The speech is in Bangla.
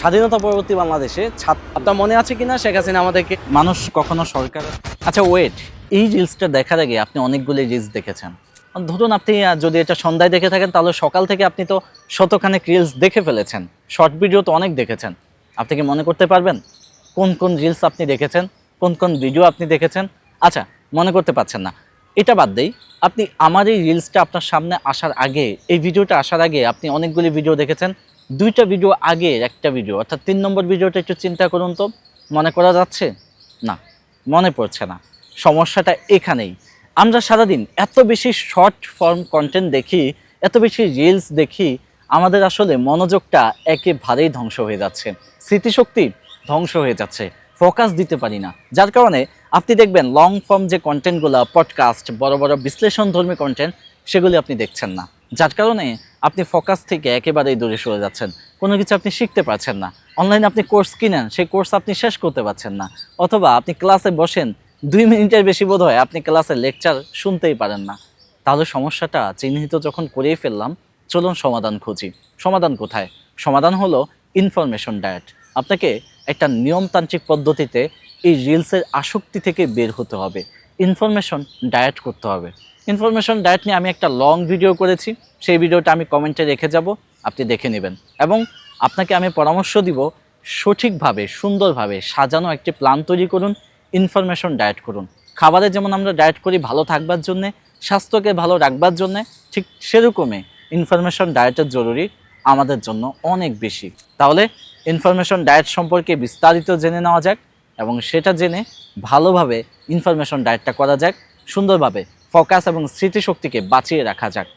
স্বাধীনতা পরবর্তী বাংলাদেশে আপনার মনে আছে কিনা শেখ হাসিনা আমাদেরকে? মানুষ কখনো সরকার আচ্ছা ওয়েট এই রিলসটা দেখার আগে আপনি অনেকগুলি রিলস দেখেছেন। ধরুন আপনি যদি এটা সন্ধ্যায় দেখে থাকেন, তাহলে সকাল থেকে আপনি তো শতখানেক রিলস দেখে ফেলেছেন। শর্ট ভিডিও তো অনেক দেখেছেন। আপনি কি মনে করতে পারবেন? কোন কোন রিলস আপনি দেখেছেন? কোন কোন ভিডিও আপনি দেখেছেন? আচ্ছা মনে করতে পারছেন না। এটা বাদ দেই, আপনি আমার এই রিলসটা আপনার সামনে আসার আগে, এই ভিডিওটা আসার আগে আপনি অনেকগুলি ভিডিও দেখেছেন। দুইটা ভিডিও আগে একটা ভিডিও অর্থাৎ তিন নম্বর ভিডিওটা একটু চিন্তা করুন তো, মনে করা যাচ্ছে? না, মনে পড়ছে না। সমস্যাটা এখানেই। আমরা সারাদিন এত বেশি শর্ট ফর্ম কন্টেন্ট দেখি, এত বেশি রিলস দেখি, আমাদের আসলে মনোযোগটা একেবারেই ধ্বংস হয়ে যাচ্ছে। স্মৃতিশক্তি ধ্বংস হয়ে যাচ্ছে। ফোকাস দিতে পারি না। যার কারণে আপনি দেখবেন লং ফর্ম যে কন্টেন্টগুলো পডকাস্ট বড় বড় বিশ্লেষণধর্মী কন্টেন্ট সেগুলি আপনি দেখছেন না। যার কারণে আপনি ফোকাস থেকে একেবারেই দূরে সরে যাচ্ছেন। কোনো কিছু আপনি শিখতে পারছেন না। অনলাইনে আপনি কোর্স কিনেন, সেই কোর্স আপনি শেষ করতে পারছেন না। অথবা আপনি ক্লাসে বসেন, দুই মিনিটের বেশি বোধ হয় আপনি ক্লাসে লেকচার শুনতেই পারেন না। তাহলে সমস্যাটা চিহ্নিত যখন করেই ফেললাম, চলুন সমাধান খুঁজি। সমাধান কোথায়? সমাধান হলো ইনফরমেশন ডায়েট আপনাকে একটা নিয়মতান্ত্রিক পদ্ধতিতে এই রিলসের আসক্তি থেকে বের হতে হবে। ইনফরমেশন ডায়েট করতে হবে। ইনফরমেশন ডায়েট নিয়ে আমি একটা লং ভিডিও করেছি। সেই ভিডিওটা আমি কমেন্টে রেখে যাব, আপনি দেখে নেবেন। এবং আপনাকে আমি পরামর্শ দিব, সঠিকভাবে, সুন্দরভাবে সাজানো একটি প্ল্যান তৈরি করুন ইনফরমেশন ডায়েট করুন। খাবারে যেমন আমরা ডায়েট করি ভালো থাকবার জন্যে, স্বাস্থ্যকে ভালো রাখবার জন্যে, ঠিক সেরকমই ইনফরমেশন ডায়েটের জরুরি আমাদের জন্য অনেক বেশি। তাহলে ইনফরমেশন ডায়েট সম্পর্কে বিস্তারিত জেনে নেওয়া যাক। এবং সেটা জেনে ভালোভাবে ইনফরমেশন ডায়েটটা করা যাক, সুন্দরভাবে ফোকাস এবং স্মৃতিশক্তিকে বাঁচিয়ে রাখা যাক।